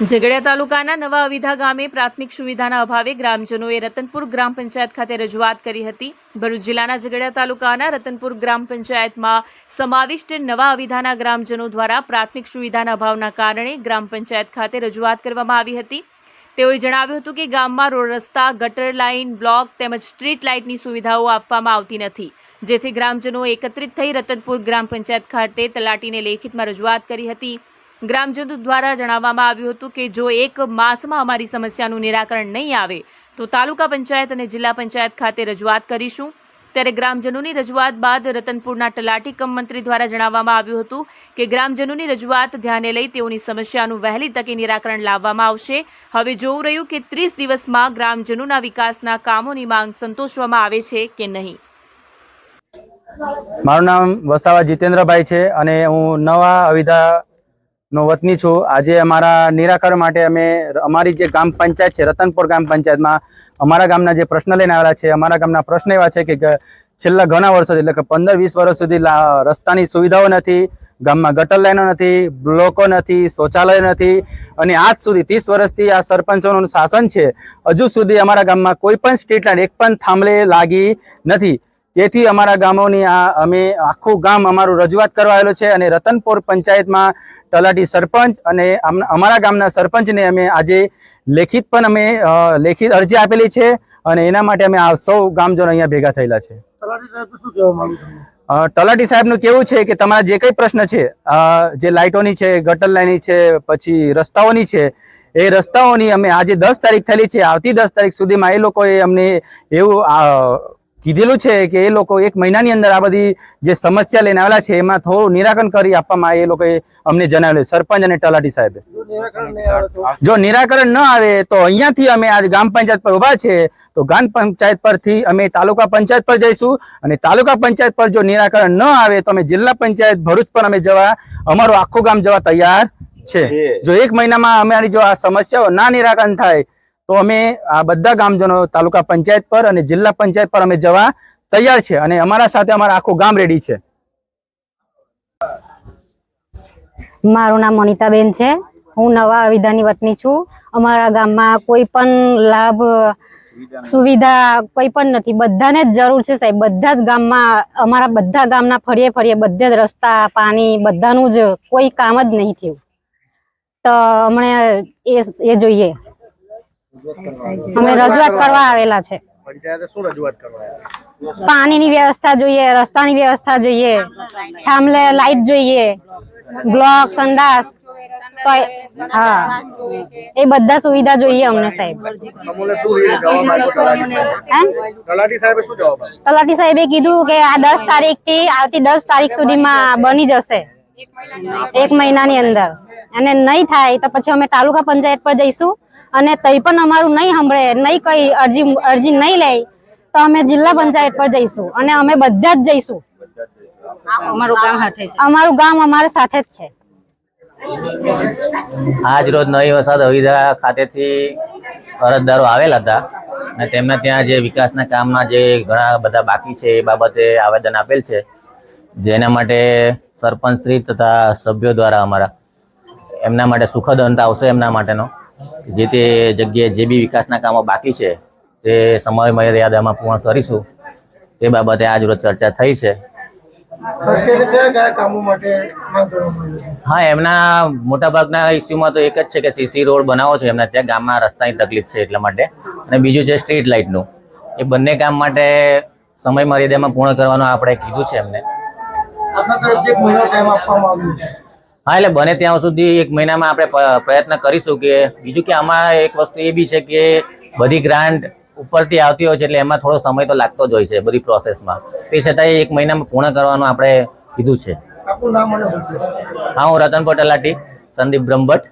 ઝઘડિયા તાલુકાના નવા અવિધા ગામે પ્રાથમિક સુવિધાના અભાવે ગ્રામજનોએ રતનપુર ગ્રામ પંચાયત ખાતે રજૂઆત કરી હતી. ભરૂચ જિલ્લાના ઝઘડિયા તાલુકાના રતનપુર ગ્રામ પંચાયતમાં સમાવિષ્ટ નવા અવિધાના ગ્રામજનો દ્વારા પ્રાથમિક સુવિધાના અભાવના કારણે ગ્રામ પંચાયત ખાતે રજૂઆત કરવામાં આવી હતી. તેઓએ જણાવ્યું હતું કે ગામમાં રોડ રસ્તા, ગટર લાઇન, બ્લોક તેમજ સ્ટ્રીટ લાઇટની સુવિધાઓ આપવામાં આવતી નથી. જેથી ગ્રામજનો એકત્રિત થઈ રતનપુર ગ્રામ પંચાયત ખાતે તલાટીને લેખિતમાં રજૂઆત કરી હતી. ગ્રામજનો દ્વારા જણાવવામાં આવ્યું હતું કે જો એક માસમાં અમારી સમસ્યાનું નિરાકરણ નહીં આવે, તો તાલુકા પંચાયત અને જિલ્લા પંચાયત ખાતે રજૂઆત કરીશું. ત્યારે ગ્રામજનોની રજૂઆત બાદ રતનપુરના તલાટી કમ મંત્રી દ્વારા જણાવવામાં આવ્યું હતું કે ગ્રામજનોની રજૂઆત ધ્યાને લઈ તેઓની સમસ્યાનું વહેલી તકે નિરાકરણ લાવવામાં આવશે. હવે જોવું રહ્યું કે ત્રીસ દિવસમાં ગ્રામજનોના વિકાસના કામોની માંગ સંતોષવામાં આવે છે કે નહીં. મારું નામ વસાવા જીતેન્દ્રભાઈ છે અને હું નવા અવિધા નો વતની છું. આજે અમારા નિરાકરણ માટે અમે અમારી જે ગ્રામ પંચાયત છે, રતનપુર ગ્રામ પંચાયતમાં અમારા ગામના જે પ્રશ્ન લઈને આવેલા છે, અમારા ગામના પ્રશ્ન એવા છે કે છેલ્લા ઘણા વર્ષોથી, એટલે કે પંદર વીસ વર્ષ સુધી રસ્તાની સુવિધાઓ નથી, ગામમાં ગટર લાઈનો નથી, બ્લોકો નથી, શૌચાલય નથી અને આજ સુધી ત્રીસ વર્ષથી આ સરપંચોનું શાસન છે, હજુ સુધી અમારા ગામમાં કોઈ પણ સ્ટ્રીટ લાઈન એક પણ થાંભલે લાગી નથી. તેથી અમારા ગામોની આ અમે આખું ગામ અમારું રજૂઆત કરવા આવેલું છે અને રતનપુર પંચાયતમાં તલાટી સરપંચ અને અમારા ગામના સરપંચને અમે આજે લેખિત પણ અમે લેખિત અરજી આપેલી છે અને એના માટે અમે આ સૌ ગામજનો અહીંયા ભેગા થયેલા છે. તલાટી સાહેબનું કેવું છે કે તમારા જે કંઈ પ્રશ્ન છે જે લાઇટોની છે ગટર લાઇનની છે પછી રસ્તાઓની છે એ રસ્તાઓની અમે આજે દસ તારીખ થયેલી છે. આવતી દસ તારીખ સુધીમાં એ લોકોએ અમને એવું કીધેલું છે કે એ લોકો એક મહિનાની અંદર આ બધી જે સમસ્યા લઈને આવેલા છે એમાં થોડું નિરાકરણ કરી આપવામાં એ લોકોએ અમને જણાવેલું સરપંચ અને તલાટી સાહેબે. જો નિરાકરણ ન આવે તો અહીંયાથી અમે આજ ગ્રામ પંચાયત પર ઊભા છે તો ગ્રામ પંચાયત પરથી અમે તાલુકા પંચાયત પર જઈશું અને તાલુકા પંચાયત પર જો નિરાકરણ ન આવે તો અમે જિલ્લા પંચાયત ભરૂચ પર અમે જવા અમારું આખું ગામ જવા તૈયાર છે. જો એક મહિનામાં અમારી જો આ સમસ્યાઓ ના નિરાકરણ થાય તો અમે આ બધા ગામજનો તાલુકા પંચાયત પર અને જિલ્લા પંચાયત પર અમે જવા તૈયાર છે અને અમારા સાથે અમારા આખું ગામ રેડી છે. મારું નામ મોનિતાબેન છે. હું નવા વિધાની વતની છું. અમારા ગામમાં કોઈ પણ લાભ, સુવિધા કોઈ પણ નથી. બધાને જ જરૂર છે સાહેબ. બધા જ ગામમાં, અમારા બધા ગામના ફરીએ ફરીએ બધે જ રસ્તા, પાણી, બધાનું જ કોઈ કામ જ નહીં થયું. તો હમણાં એ જોઈએ. અમે રજૂઆત કરવા આવેલા છે? પાણીની વ્યવસ્થા જોઈએ રસ્તાની વ્યવસ્થા જોઈએ થાંભલે લાઈટ જોઈએ બ્લોક સંડાસ હા એ બધા સુવિધા જોઈએ અમને સાહેબ. તલાટી સાહેબ? તલાટી સાહેબે કીધું કે આ દસ તારીખથી આવતી દસ તારીખ સુધીમાં બની જશે. એક મહિનાની અંદર. અને નહીં થાય તો પછી અમે તાલુકા પંચાયત પર જઈશું અને તઈ પણ અમારું નહીં સાંભળે નહીં કઈ અરજી અરજી નહીં લે તો અમે જિલ્લા પંચાયત પર જઈશું અને અમે બધા જ જઈશું. અમારું ગામ અમારે સાથે જ છે. આજ રોજ નવી વસાદ હવિદા ખાતેથી અરજદારો આવેલા હતા અને તેમના ત્યાં જે વિકાસના કામમાં જે ઘણા બધા બાકી છે એ બાબતે આવેદન આપેલ છે. જેના માટે સરપંચ શ્રી તથા સભ્યો દ્વારા અમારા એમના માટે સુખદ અંત આવશે એમના માટેનો. જે તે જગ્યાએ જે બી વિકાસના કામો બાકી છે તે સમય મર્યાદામાં પૂર્ણ કરીશું. તે બાબતે આજ રોજ ચર્ચા થઈ છે? હા એમના મોટાભાગના ઇસ્યુમાં તો એક જ છે કે સીસી રોડ બનાવો છે. એમના ત્યાં ગામમાં રસ્તાની તકલીફ છે એટલા માટે. અને બીજું છે સ્ટ્રીટ લાઇટનું. એ બંને કામ માટે સમય મર્યાદામાં પૂર્ણ કરવાનું આપણે કીધું છે એમને. આપના તરફથી એક મહિનો ટાઈમ આપવામાં આવ્યો છે. હા એટલે બને ત્યાં સુધી એક મહિનામાં આપણે પ્રયત્ન કરીશું કે બીજું કે આમાં એક વસ્તુ એ બી છે કે બધી ગ્રાન્ટ ઉપરથી આવતી હોય છે એટલે એમાં થોડો સમય તો લાગતો જ હોય છે બધી પ્રોસેસમાં. તે છતાંય એક મહિનામાં પૂર્ણ કરવાનું આપણે કીધું છે. હા હું રતન પટેલાટી સંદીપ બ્રહ્મભટ્ટ.